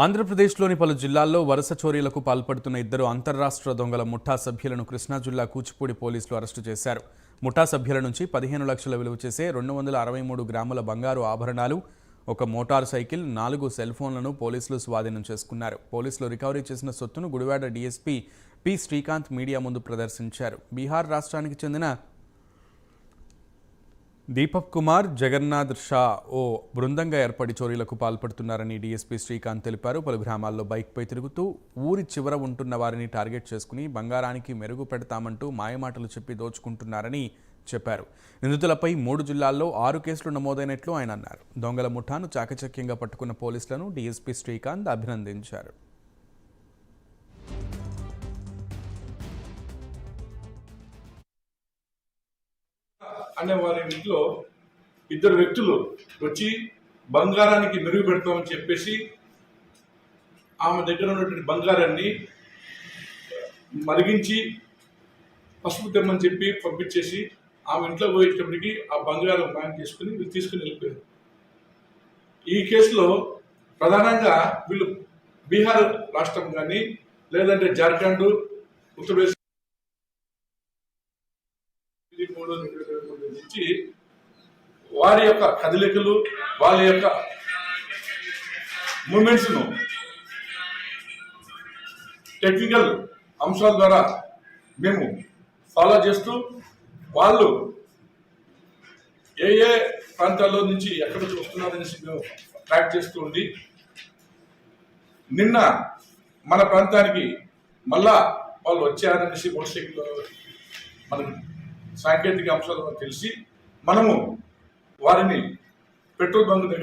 ఆంధ్రప్రదేశ్లోని పలు జిల్లాల్లో వరుస చోరీలకు పాల్పడుతున్న ఇద్దరు అంతర్రాష్ట్ర దొంగల ముఠా సభ్యులను కృష్ణా జిల్లా కూచిపూడి పోలీసులు అరెస్టు చేశారు. ముఠా సభ్యుల నుంచి పదిహేను లక్షల విలువ చేసే రెండు వందల అరవై మూడు గ్రాముల బంగారు ఆభరణాలు ఒక మోటార్ సైకిల్ నాలుగు సెల్ ఫోన్లను పోలీసులు స్వాధీనం చేసుకున్నారు. పోలీసులు రికవరీ చేసిన సొత్తును Gudivada DSP P Srikanth media ముందు ప్రదర్శించారు. బీహార్ రాష్ట్రానికి చెందిన దీపక్ కుమార్ జగన్నాథ్ షా ఓ బృందంగా ఏర్పడి చోరీలకు పాల్పడుతున్నారని డీఎస్పీ శ్రీకాంత్ తెలిపారు. పలు గ్రామాల్లో బైక్పై తిరుగుతూ ఊరి చివర ఉంటున్న వారిని టార్గెట్ చేసుకుని బంగారానికి మెరుగు పెడతామంటూ మాయమాటలు చెప్పి దోచుకుంటున్నారని చెప్పారు. నిందితులపై మూడు జిల్లాల్లో ఆరు కేసులు నమోదైనట్లు ఆయన అన్నారు. దొంగల ముఠాను చాకచక్యంగా పట్టుకున్న పోలీసులను డీఎస్పీ శ్రీకాంత్ అభినందించారు. అనే వారి ఇంట్లో ఇద్దరు వ్యక్తులు వచ్చి బంగారానికి మెరుగు పెడతామని చెప్పేసి ఆమె దగ్గర ఉన్నటువంటి బంగారాన్ని మరిగించి పసుపు తెమ్మని చెప్పి పంపించేసి ఆమె ఇంట్లో పోయేటప్పటికి ఆ బంగారం బ్యాంక్ చేసుకుని వీళ్ళు తీసుకుని వెళ్ళిపోయారు. ఈ కేసులో ప్రధానంగా వీళ్ళు బీహార్ రాష్ట్రం కానీ లేదంటే జార్ఖండ్ ఉత్తరప్రదేశ్ ఇది మూడు రెండు ఇరవై మూడు నుంచి వారి యొక్క కదలికలు వాళ్ళ యొక్క మూమెంట్స్ను టెక్నికల్ అంశాల ద్వారా మేము ఫాలో చేస్తూ వాళ్ళు ఏ ఏ ప్రాంతాల్లో నుంచి ఎక్కడ చూస్తున్నారనేసి మేము ట్రాక్ చేస్తూ ఉండి నిన్న మన ప్రాంతానికి మళ్ళా వాళ్ళు వచ్చారనేసి మోటార్ సైకిల్ మనకు సాంకేతిక అంశాలు తెలిసి మనము వారిని పెట్రోల్ బంక్ దగ్గర